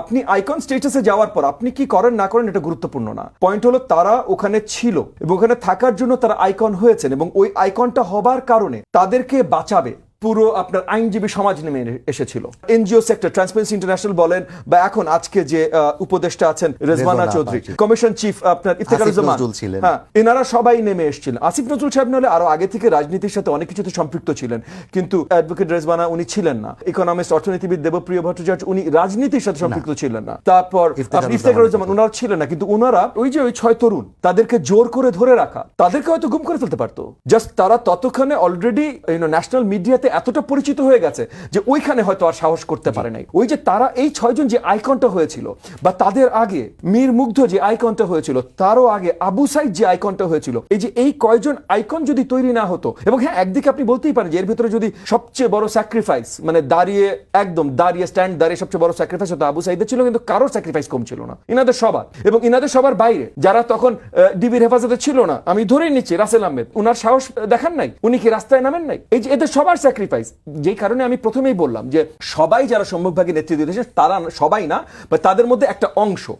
আপনি আইকন স্টেটাসে যাওয়ার পর আপনি কি করেন, না করেন এটা গুরুত্বপূর্ণ না। পয়েন্ট হলো তারা ওখানে ছিল এবং ওখানে থাকার জন্য তারা আইকন হয়েছেন এবং ওই আইকনটা হবার কারণে তাদেরকে বাঁচাবে। পুরো আপনার আইনজীবী সমাজ নেমে এসেছিল। এনজিও সেক্টর ট্রান্সপারেন্সি ইন্টারন্যাশনাল বলেন বা এখন আজকে যে উপদেষ্টা আছেন রেজওয়ানা চৌধুরী কমিশন চিফ আপনার ইফতেখার আসিফ নজরুল ছিলেন। হ্যাঁ এনারা সবাই নেমে এসেছিলেন। আসিফ নজরুল সাহেব নাহলে আরও আগে থেকে রাজনীতির সাথে অনেক কিছুতে সম্পৃক্ত ছিলেন কিন্তু অ্যাডভোকেট রেজবানা উনি ছিলেন না। ইকোনমিক্স অর্থনীতিবিদ দেবপ্রিয় ভট্টাচার্য উনি রাজনীতির সাথে সম্পৃক্ত ছিলেন না। তারপর ইফতেখারুজ্জামান আপনি ইফতেখারুজ্জামান ওনারা ছিলেন না কিন্তু ওনারা ওই যে ওই ছয় তরুণ তাদেরকে জোর করে ধরে রাখা তাদেরকে হয়তো গুম করে ফেলতে পারতো। জাস্ট তারা ততক্ষণে অলরেডি ন্যাশনাল মিডিয়াতে এতটা পরিচিত হয়ে গেছে যে ওইখানে হয়তো আর সাহস করতে পারে নাই। ওই যে তারা, এই ছয়জন যে আইকনটা হয়েছিল বা তাদের আগে, মীর মুগ্ধ যে আইকনটা হয়েছিল, তারও আগে আবু সাইদ যে আইকনটা হয়েছিল, এই যে এই কয়জন আইকন যদি তৈরি না হতো, এবং হ্যাঁ একদিকে আপনি বলতেই পারেন যে এর ভিতরে যদি সবচেয়ে বড় স্যাক্রিফাইস মানে দাঁড়িয়ে, একদম দাঁড়িয়ে স্ট্যান্ড দাঁড়িয়ে সবচেয়ে বড় স্যাক্রিফাইস হতো আবু সাইদের ছিল, কিন্তু কারোর স্যাক্রিফাইস কম ছিল না। ইনাদের সবার। এবং ইনাদের সবার বাইরে, যারা তখন ডিবির হেফাজতে ছিল না, আমি ধরেই নিচ্ছি রাসেল আহমেদ, উনার সাহস দেখান নাই, উনি কি রাস্তায় নামেন নাই? এই যে এদের সবার স্যাক্রিফাইস যেই কারণে আমি প্রথমেই বললাম যে সবাই যারা সম্মুখভাগে নেতৃত্ব দিয়েছে, তারা সবাই না বা তাদের মধ্যে একটা অংশ।